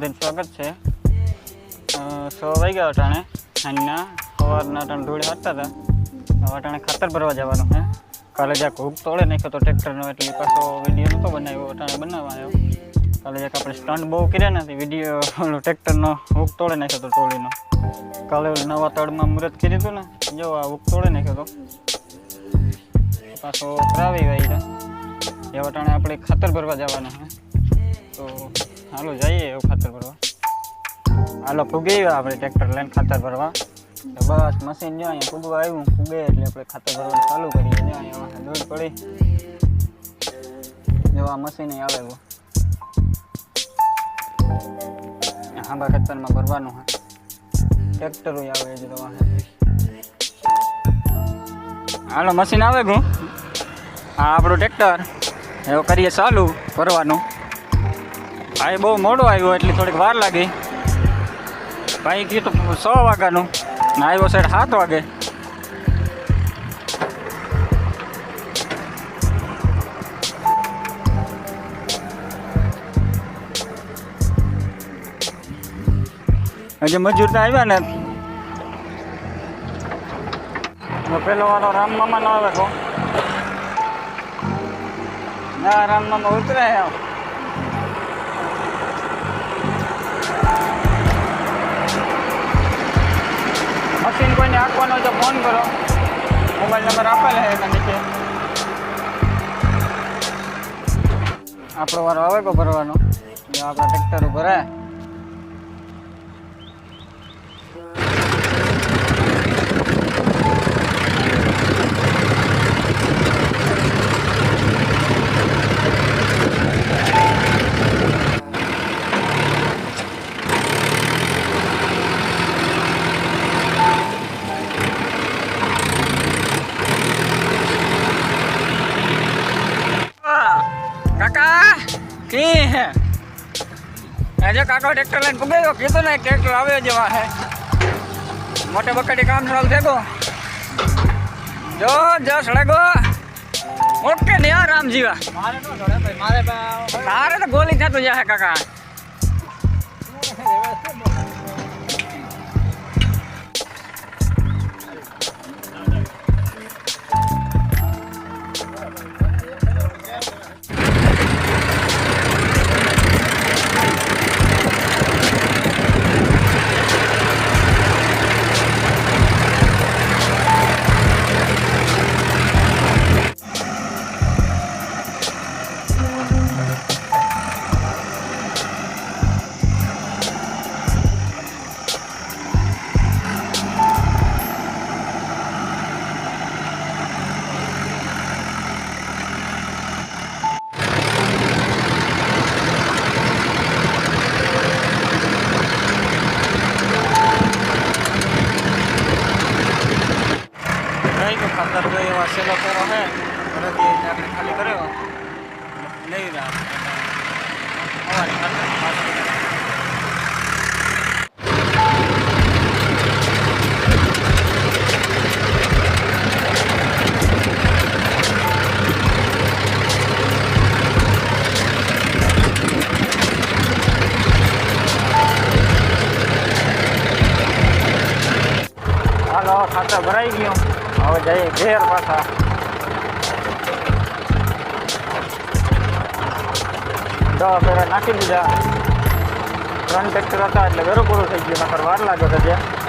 બધાને સ્વાગત છે. અ, વાગી વાગ્યા અટાણે. સાંજના સવારના અટાણે ધૂળ હાંટતા હતા. હવે અટાણે ખાતર ભરવા જવાનું છે. કાલે જ્યાં હુક તોડે નાખ્યો તો ટ્રેક્ટરનો એટલે પાછો વીડિયો નહોતો બનાવ્યો અટાણે બનાવવા આવ્યો કાલે જ્યાં આપણે સ્ટન્ટ બહુ કર્યા નથી વીડિયો ઓલો ટ્રેક્ટરનો હુક તોડે નાખ્યો તો ટોળીનો. કાલે નવા તળમાં મુહૂર્ત કર્યું હતું ને જો આ હુક તોડે નાખ્યો તો. પાછો કરાવી વાય એ વટાણે આપણે ખાતર ભરવા જવાના હે તો હાલો જઈએ એવું ખાતર ભરવા. હાલો, ફૂગી આપણે ટ્રેક્ટર લઈને ખાતર ભરવા. બસ મશીન જો અહીંયા ફૂગવા આવ્યું, ફૂગે એટલે આપણે ખાતર ભરવાનું ચાલુ કરીએ. જો અહીંયા દૂર પડી. જેવા મશીન આવે એવું હાંબા ખેતરમાં ભરવાનું હા ટ્રેક્ટરો આવે જ રવા હાલો, મશીન આવે ગયું હા, આપણું ટ્રેક્ટર. એવું કરીએ ચાલુ ભરવાનું. ભાઈ બહુ મોડો આવ્યો એટલે થોડીક વાર લાગી. ભાઈ કીધું તો સો વાગ્યાનું. આવ્યો સાઈડ સાત વાગે. હજી મજૂર તો આવ્યા ને. પેલો વાળો રામ મામા નો આવે ના, રામ મામા ઉતરે ફોન કરો. મોબાઈલ નંબર આપેલ છે એના નીચે. આપણો વારો આવે કો ભરવાનો? આપણા ટ્રેક્ટર ભરે કાકા કી હે આજે કાકો ટ્રેક્ટર લઈને પુગાયો કીધું ને ટ્રેક્ટર આવે જેવા હે. મોટે બકડી કામ ચાલુ થેગો જો જો સડેગો ઓકે ને યાર રામ જીવા. મારે નો જોડે ભાઈ મારે બા- તારે તો ગોલી થતું જાય કાકા. રહી ગયો ખાતર તો એવા સેલો કરો હે. ઘરેથી આપણે ખાલી કર્યો. લઈ રહ્યા હાલો ખાતર ભરાઈ ગયું. હવે જઈએ, ઘેર પાછા. દવા ફેરા નાખી દીધા. ત્રણ ટ્રેક્ટર હતા એટલે વેરો પૂરું થઈ ગયો. નકર વાર લાગે છે ત્યાં.